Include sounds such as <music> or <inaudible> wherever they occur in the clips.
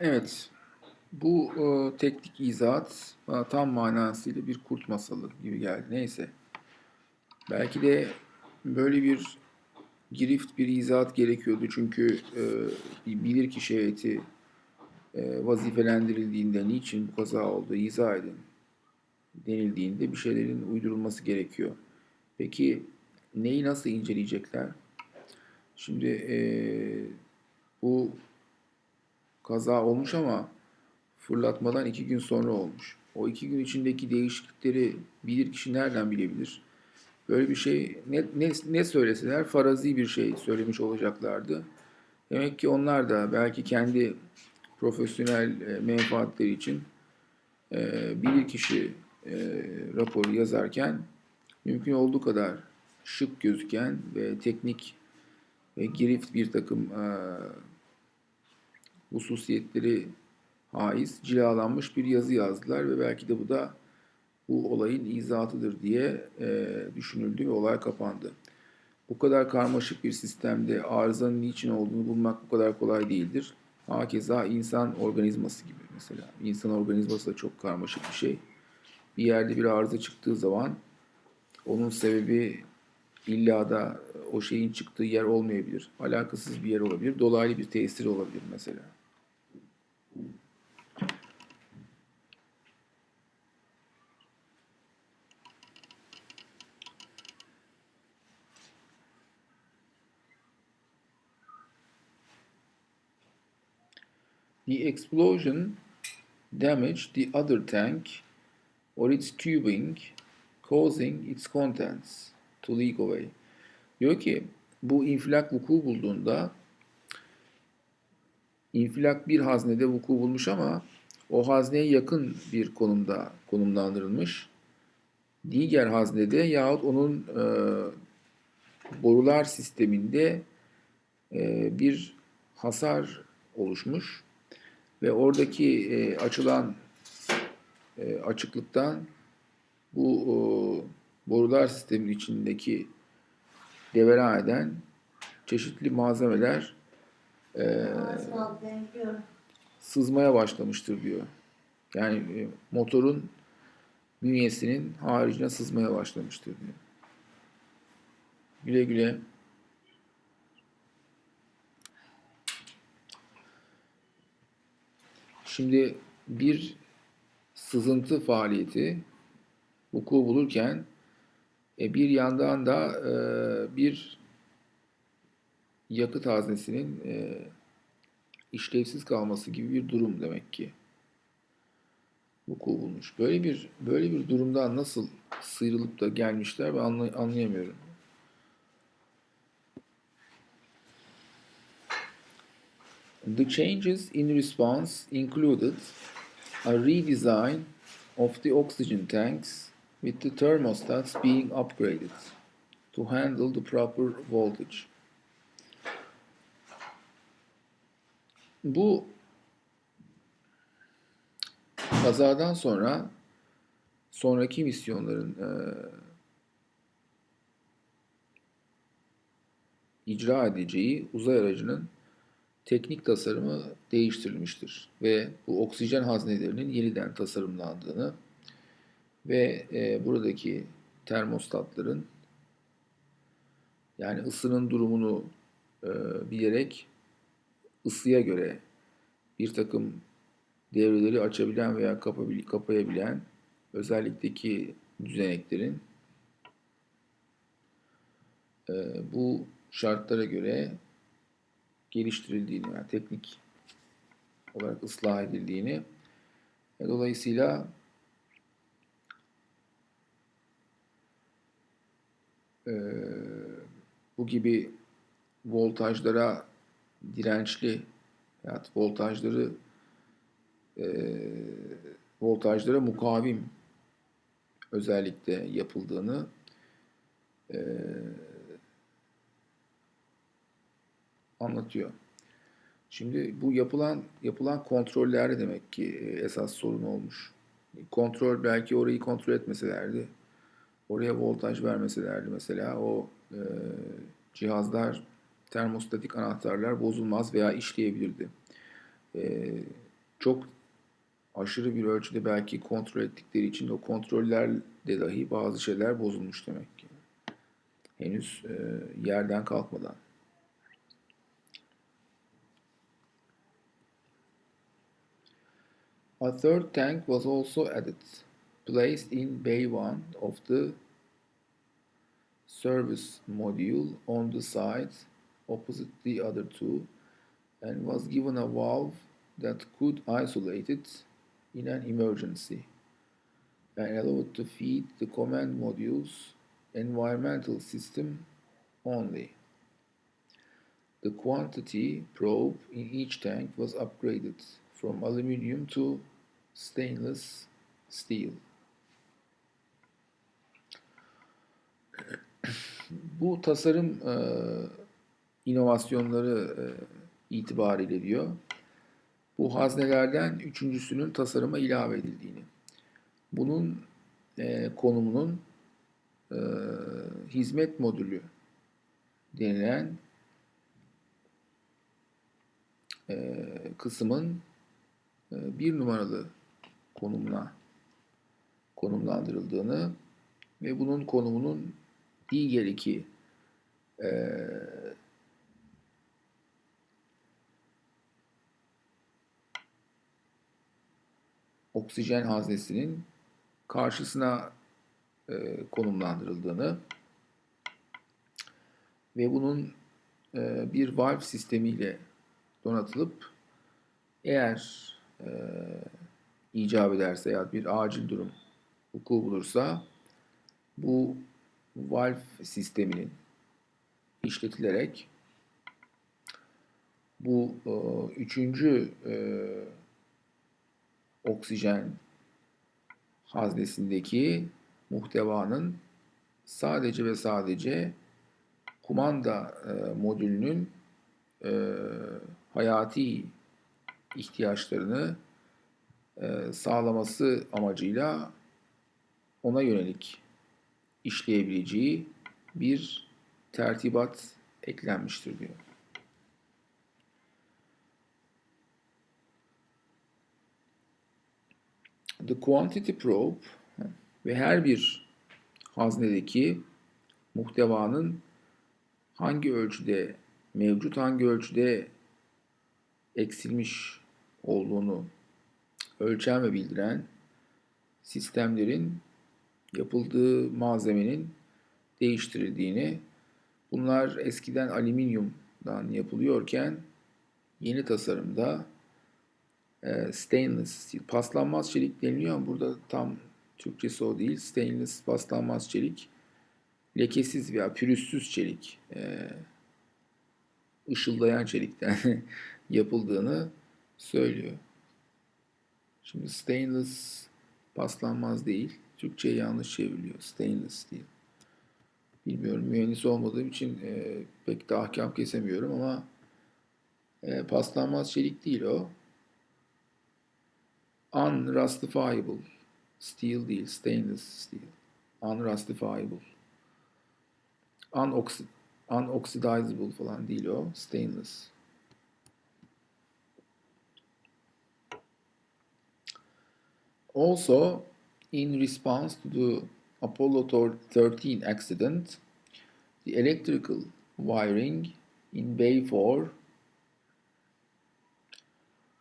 Evet, bu e, teknik izahat bana tam manasıyla bir kurt masalı gibi geldi. Neyse. Belki de böyle bir girift bir izahat gerekiyordu. Çünkü e, bir bilirkişi heyeti e, vazifelendirildiğinde niçin bu kaza oldu izah edin denildiğinde bir şeylerin uydurulması gerekiyor. Peki neyi nasıl inceleyecekler? Şimdi e, bu kaza olmuş ama fırlatmadan iki gün sonra olmuş. O iki gün içindeki değişiklikleri bilir kişi nereden bilebilir? Böyle bir şey ne, ne, ne söyleseler farazi bir şey söylemiş olacaklardı. Demek ki onlar da belki kendi profesyonel e, menfaatleri için e, bilir kişi e, raporu yazarken mümkün olduğu kadar şık gözüken ve teknik ve girift bir takım e, hususiyetleri haiz, cilalanmış bir yazı yazdılar ve belki de bu da bu olayın izahatıdır diye e, düşünüldü ve olay kapandı. Bu kadar karmaşık bir sistemde arızanın niçin olduğunu bulmak bu kadar kolay değildir. Hakeza insan organizması gibi mesela. İnsan organizması da çok karmaşık bir şey. Bir yerde bir arıza çıktığı zaman onun sebebi illa da o şeyin çıktığı yer olmayabilir. Alakasız bir yer olabilir. Dolaylı bir tesir olabilir mesela. The explosion damaged the other tank or its tubing, causing its contents to leak away. Diyor ki bu infilak vuku bulduğunda infilak bir haznede vuku bulmuş ama o hazneye yakın bir konumda konumlandırılmış. Diğer haznede yahut onun e, borular sisteminde e, bir hasar oluşmuş ve oradaki e, açılan e, açıklıktan bu e, borular sistemin içindeki devran eden çeşitli malzemeler e, sızmaya başlamıştır diyor. Yani e, motorun bünyesinin haricine sızmaya başlamıştır diyor. Güle güle. Şimdi bir sızıntı faaliyeti vuku bulurken e, bir yandan da e, bir yakıt haznesinin e, işlevsiz kalması gibi bir durum demek ki vuku bulmuş. Böyle bir böyle bir durumdan nasıl sıyrılıp da gelmişler ben anlay anlayamıyorum. The changes in response included a redesign of the oxygen tanks with the thermostats being upgraded to handle the proper voltage. Bu kazadan sonra sonraki misyonların e, icra edeceği uzay aracının teknik tasarımı değiştirilmiştir ve bu oksijen haznelerinin yeniden tasarımlandığını ve e, buradaki termostatların yani ısının durumunu e, bilerek ısıya göre bir takım devreleri açabilen veya kapayabilen özellikteki düzeneklerin e, bu şartlara göre geliştirildiğini yani teknik olarak ıslah edildiğini. Ve dolayısıyla e, bu gibi voltajlara dirençli yani voltajları e, voltajlara mukavim özellikle yapıldığını e, anlatıyor. Şimdi bu yapılan yapılan kontroller demek ki e, esas sorun olmuş. Kontrol belki orayı kontrol etmeselerdi, oraya voltaj vermeselerdi mesela o e, cihazlar termostatik anahtarlar bozulmaz veya işleyebilirdi. E, çok aşırı bir ölçüde belki kontrol ettikleri için o kontrollerle dahi bazı şeyler bozulmuş demek ki. Henüz e, yerden kalkmadan. A third tank was also added, placed in bay 1 of the service module on the side opposite the other two and was given a valve that could isolate it in an emergency and allowed to feed the command module's environmental system only. The quantity probe in each tank was upgraded from aluminium to stainless steel. <clears throat> Bu tasarım e, inovasyonları e, itibariyle diyor. Bu haznelerden üçüncüsünün tasarıma ilave edildiğini. Bunun e, konumunun e, hizmet modülü denilen e, kısmın e, bir numaralı konumuna konumlandırıldığını ve bunun konumunun diğer iki e, oksijen haznesinin karşısına e, konumlandırıldığını ve bunun e, bir valve sistemiyle donatılıp eğer e, icap ederse ya bir acil durum vuku bulursa bu valve sisteminin işletilerek bu e, üçüncü e, oksijen haznesindeki muhtevanın sadece ve sadece kumanda e, modülünün e, hayati ihtiyaçlarını sağlaması amacıyla ona yönelik işleyebileceği bir tertibat eklenmiştir diyor. The quantity probe ve her bir haznedeki muhtevanın hangi ölçüde mevcut, hangi ölçüde eksilmiş olduğunu ölçen ve bildiren sistemlerin yapıldığı malzemenin değiştirildiğini, bunlar eskiden alüminyumdan yapılıyorken yeni tasarımda e, stainless paslanmaz çelik deniliyor ama burada tam Türkçesi o değil. Stainless paslanmaz çelik, lekesiz veya pürüzsüz çelik, e, ışıldayan çelikten <laughs> yapıldığını söylüyor. Şimdi stainless paslanmaz değil. Türkçe'ye yanlış çevriliyor. Stainless steel. Bilmiyorum mühendis olmadığım için e, pek de ahkam kesemiyorum ama e, paslanmaz çelik değil o. Unrustifiable steel değil, stainless steel. Unrustifiable. Unoxid unoxidizable falan değil o. Stainless. Also, in response to the Apollo 13 accident, the electrical wiring in Bay 4,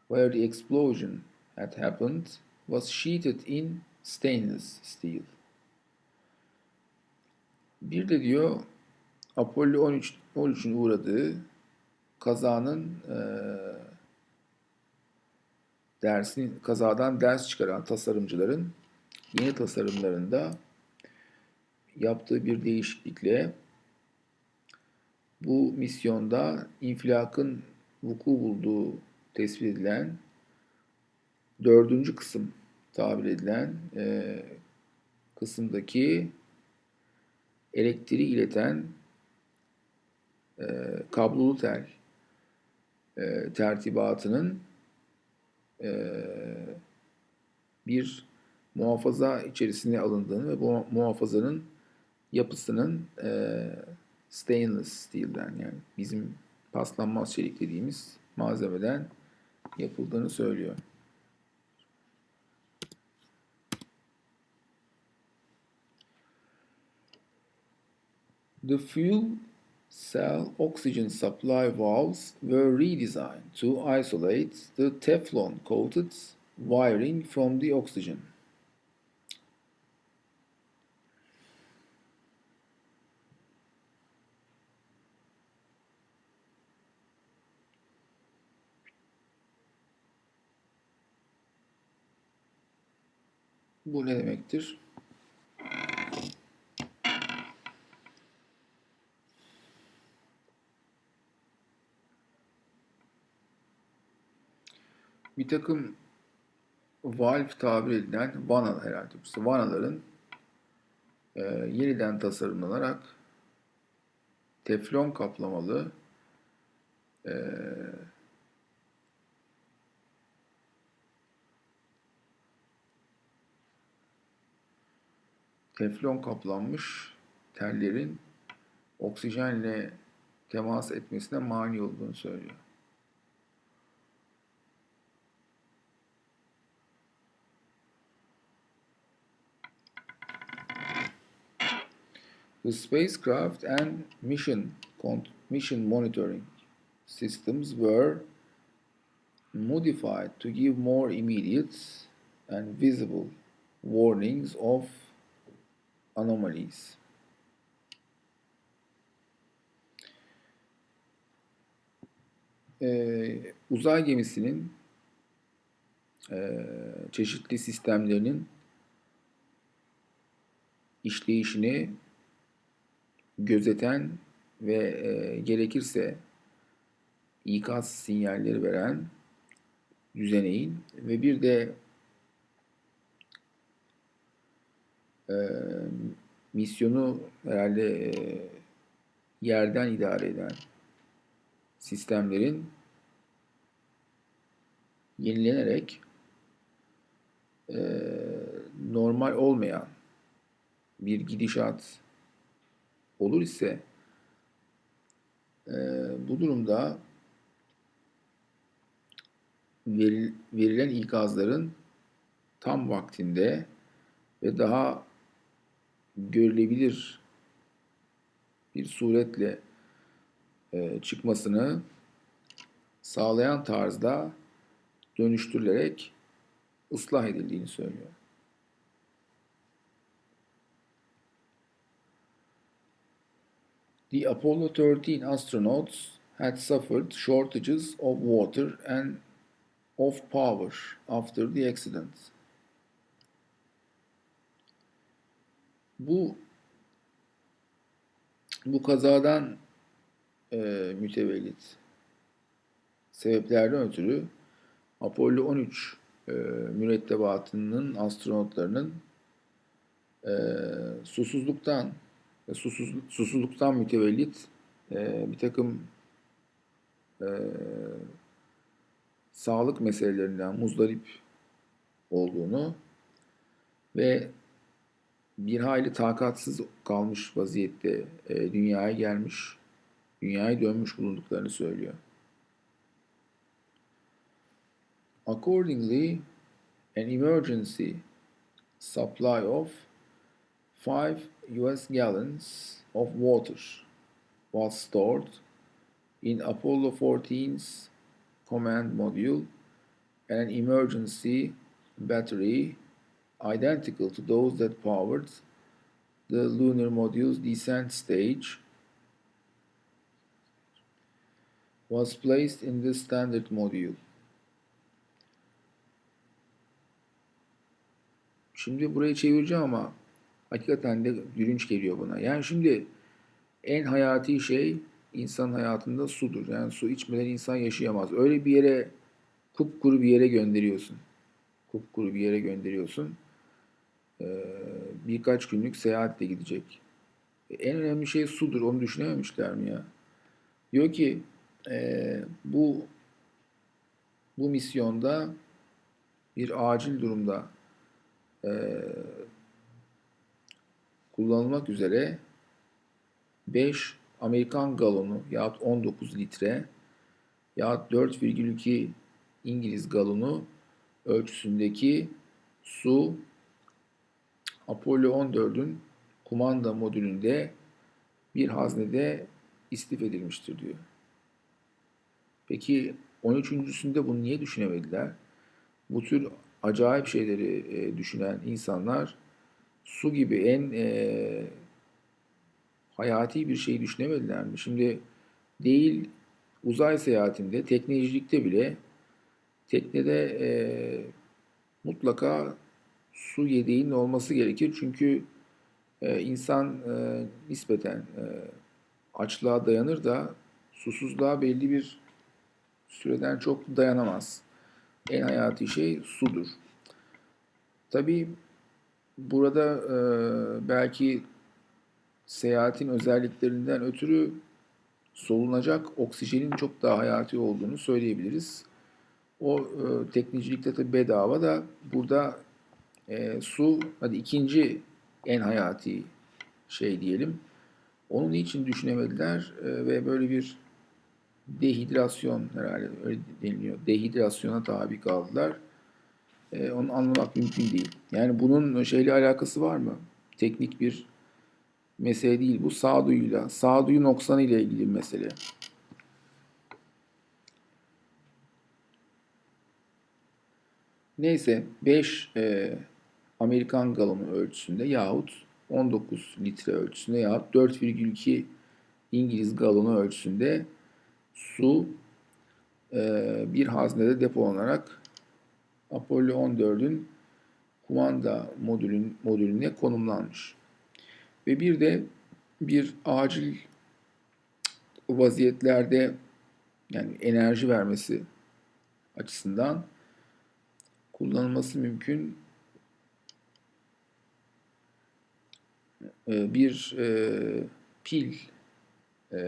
where the explosion had happened, was sheeted in stainless steel. Bir de diyor Apollo 13 13'ün uğradığı kazanın e, dersin kazadan ders çıkaran tasarımcıların yeni tasarımlarında yaptığı bir değişiklikle bu misyonda infilakın vuku bulduğu tespit edilen dördüncü kısım tabir edilen e, kısımdaki elektriği ileten e, kablolu tel e, tertibatının e, bir muhafaza içerisine alındığını ve bu muhafazanın yapısının e, stainless steel'den yani bizim paslanmaz çelik dediğimiz malzemeden yapıldığını söylüyor. The fuel cell oxygen supply valves were redesigned to isolate the Teflon coated wiring from the oxygen. Bu ne demektir? Bir takım valve tabir edilen vana herhalde. İşte vanaların e, yeniden tasarımlanarak teflon kaplamalı e, teflon kaplanmış tellerin oksijenle temas etmesine mani olduğunu söylüyor. The spacecraft and mission mission monitoring systems were modified to give more immediate and visible warnings of anomalies. Ee, uzay gemisinin e, çeşitli sistemlerinin işleyişini gözeten ve e, gerekirse ikaz sinyalleri veren düzeneğin ve bir de e, misyonu herhalde e, yerden idare eden sistemlerin yenilenerek e, normal olmayan bir gidişat olur ise e, bu durumda veril, verilen ikazların tam vaktinde ve daha görülebilir bir suretle e, çıkmasını sağlayan tarzda dönüştürülerek ıslah edildiğini söylüyor. The Apollo 13 astronauts had suffered shortages of water and of power after the accident. Bu bu kazadan e, mütevellit sebeplerden ötürü Apollo 13 e, mürettebatının astronotlarının e, susuzluktan ve susuz, susuzluktan mütevellit e, bir takım e, sağlık meselelerinden muzdarip olduğunu ve bir hayli takatsız kalmış vaziyette e, dünyaya gelmiş, dünyaya dönmüş bulunduklarını söylüyor. Accordingly, an emergency supply of 5 US gallons of water was stored in Apollo 14's command module and an emergency battery identical to those that powered the lunar module's descent stage was placed in the standard module. Şimdi burayı çevireceğim ama hakikaten de gülünç geliyor buna. Yani şimdi en hayati şey insan hayatında sudur. Yani su içmeden insan yaşayamaz. Öyle bir yere kupkuru bir yere gönderiyorsun. Kupkuru bir yere gönderiyorsun. Ee, birkaç günlük seyahatle gidecek. En önemli şey sudur. Onu düşünememişler mi ya? Diyor ki e, bu bu misyonda bir acil durumda e, kullanılmak üzere 5 Amerikan galonu yahut 19 litre yahut 4,2 İngiliz galonu ölçüsündeki su Apollo 14'ün kumanda modülünde bir haznede istif edilmiştir diyor. Peki 13.sünde bunu niye düşünemediler? Bu tür acayip şeyleri e, düşünen insanlar su gibi en e, hayati bir şeyi düşünemediler mi? Şimdi değil uzay seyahatinde, teknecilikte bile teknede e, mutlaka su yedeğinin olması gerekir. Çünkü e, insan e, nispeten e, açlığa dayanır da susuzluğa belli bir süreden çok dayanamaz. En hayati şey sudur. Tabii burada e, belki seyahatin özelliklerinden ötürü solunacak oksijenin çok daha hayati olduğunu söyleyebiliriz. O e, teknicilikte tabii bedava da burada e, su hadi ikinci en hayati şey diyelim. Onun için düşünemediler e, ve böyle bir dehidrasyon herhalde öyle deniliyor. Dehidrasyona tabi kaldılar. E, onu anlamak mümkün değil. Yani bunun şeyle alakası var mı? Teknik bir mesele değil. Bu sağduyuyla, sağduyu noksanı ile ilgili bir mesele. Neyse 5 e, Amerikan galonu ölçüsünde yahut 19 litre ölçüsünde yahut 4,2 İngiliz galonu ölçüsünde su e, bir haznede depolanarak Apollo 14'ün kumanda modülün, modülüne konumlanmış. Ve bir de bir acil vaziyetlerde yani enerji vermesi açısından kullanılması mümkün e, bir e, pil e,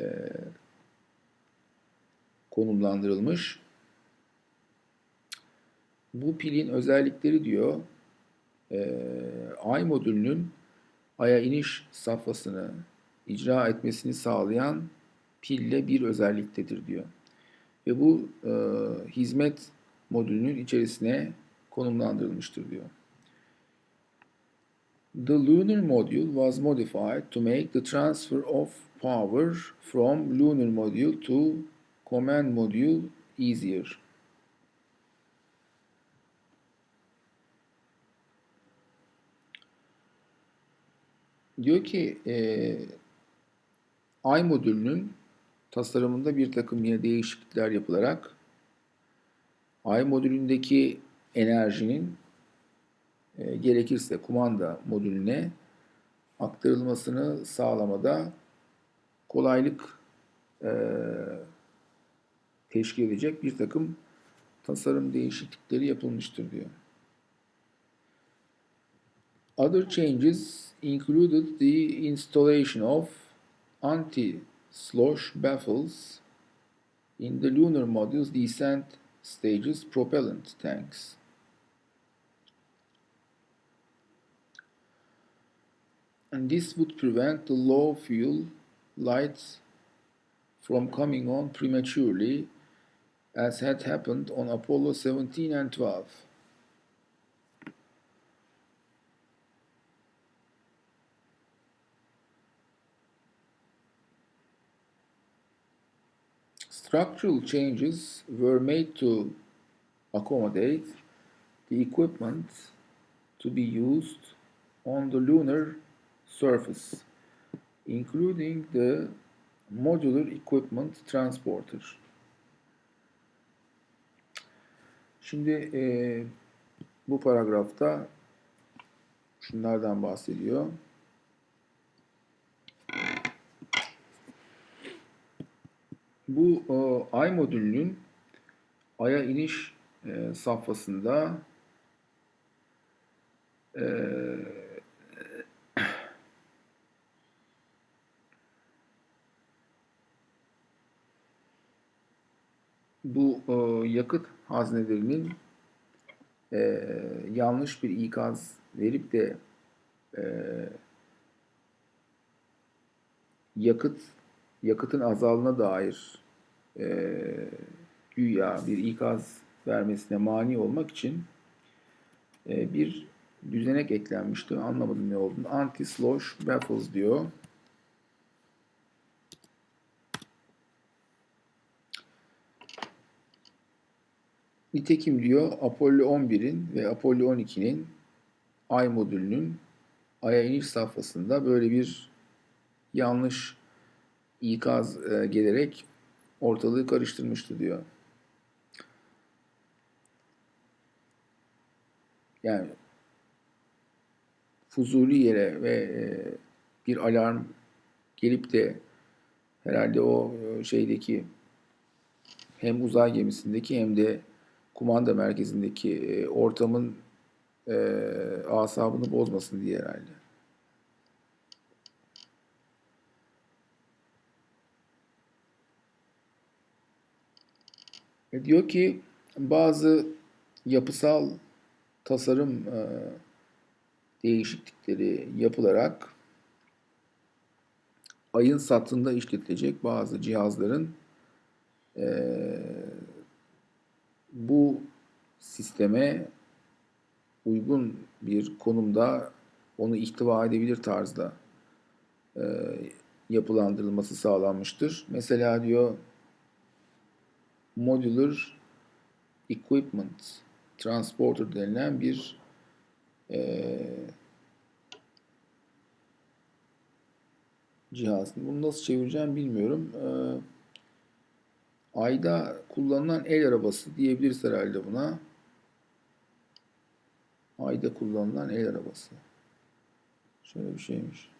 konumlandırılmış. Bu pilin özellikleri diyor e, ay modülünün aya iniş safhasını icra etmesini sağlayan pille bir özelliktedir diyor. Ve bu e, hizmet modülünün içerisine konumlandırılmıştır diyor. The lunar module was modified to make the transfer of power from lunar module to command module easier. Diyor ki e, ay modülünün tasarımında bir takım yine değişiklikler yapılarak ay modülündeki enerjinin e, gerekirse kumanda modülüne aktarılmasını sağlamada kolaylık e, teşkil edecek bir takım tasarım değişiklikleri yapılmıştır diyor. Other changes included the installation of anti-slosh baffles in the lunar module's descent stages propellant tanks. And this would prevent the low fuel lights from coming on prematurely as had happened on Apollo 17 and 12. Structural changes were made to accommodate the equipment to be used on the lunar surface, including the modular equipment transporter. Şimdi e, bu paragrafta şunlardan bahsediyor. Bu e, ay modülünün aya iniş e, safhasında e, <coughs> bu e, yakıt haznelerinin e, yanlış bir ikaz verip de e, yakıt yakıtın azalına dair e, güya bir ikaz vermesine mani olmak için e, bir düzenek eklenmişti. Anlamadım ne olduğunu. Anti-slosh battles diyor. Nitekim diyor Apollo 11'in ve Apollo 12'nin Ay modülünün Ay'a iniş safhasında böyle bir yanlış ikaz e, gelerek ortalığı karıştırmıştı diyor. Yani fuzuli yere ve e, bir alarm gelip de herhalde o e, şeydeki hem uzay gemisindeki hem de kumanda merkezindeki e, ortamın asabını bozmasın diye herhalde. Ve diyor ki bazı yapısal tasarım e, değişiklikleri yapılarak ayın satında işletilecek bazı cihazların e, bu sisteme uygun bir konumda onu ihtiva edebilir tarzda e, yapılandırılması sağlanmıştır. Mesela diyor Modular Equipment Transporter denilen bir e, cihaz. Bunu nasıl çevireceğim bilmiyorum. E, ayda kullanılan el arabası diyebiliriz herhalde buna. Ayda kullanılan el arabası. Şöyle bir şeymiş.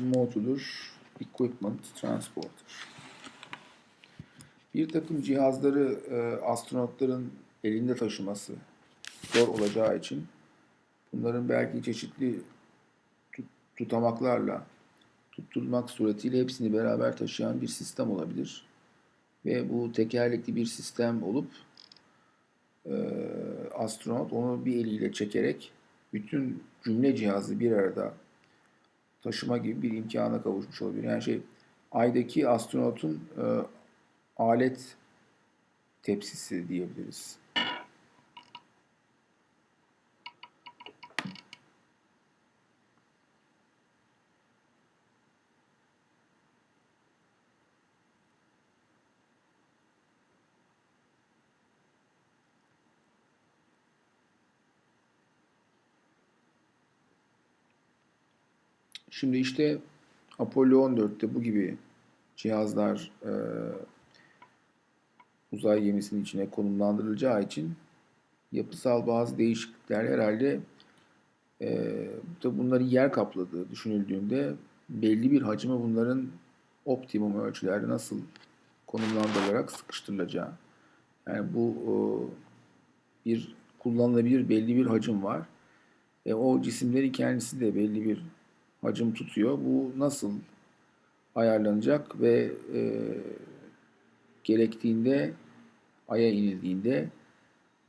Modular Equipment Transporter. Bir takım cihazları e, astronotların elinde taşıması zor olacağı için bunların belki çeşitli tut- tutamaklarla tutturmak suretiyle hepsini beraber taşıyan bir sistem olabilir. Ve bu tekerlekli bir sistem olup e, astronot onu bir eliyle çekerek bütün cümle cihazı bir arada taşıma gibi bir imkana kavuşmuş olabilir. Yani şey aydaki astronotun e, alet tepsisi diyebiliriz. Şimdi işte Apollo 14'te bu gibi cihazlar e, uzay gemisinin içine konumlandırılacağı için yapısal bazı değişiklikler herhalde e, tabii bunların yer kapladığı düşünüldüğünde belli bir hacime bunların optimum ölçülerde nasıl konumlandırılarak sıkıştırılacağı. Yani bu e, bir kullanılabilir belli bir hacim var. E, o cisimlerin kendisi de belli bir hacim tutuyor. Bu nasıl ayarlanacak ve e, gerektiğinde aya inildiğinde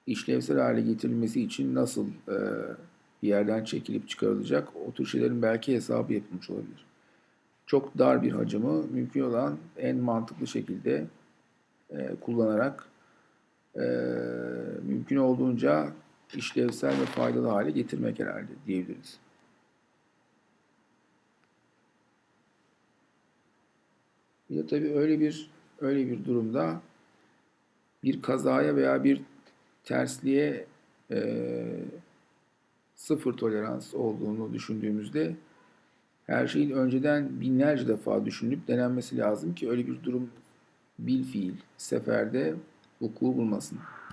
işlevsel hale getirilmesi için nasıl e, bir yerden çekilip çıkarılacak o tür şeylerin belki hesabı yapılmış olabilir. Çok dar bir hacimi mümkün olan en mantıklı şekilde e, kullanarak e, mümkün olduğunca işlevsel ve faydalı hale getirmek herhalde diyebiliriz. Bir de tabii öyle bir öyle bir durumda bir kazaya veya bir tersliğe e, sıfır tolerans olduğunu düşündüğümüzde her şeyin önceden binlerce defa düşünülüp denenmesi lazım ki öyle bir durum bil fiil seferde vuku bulmasın.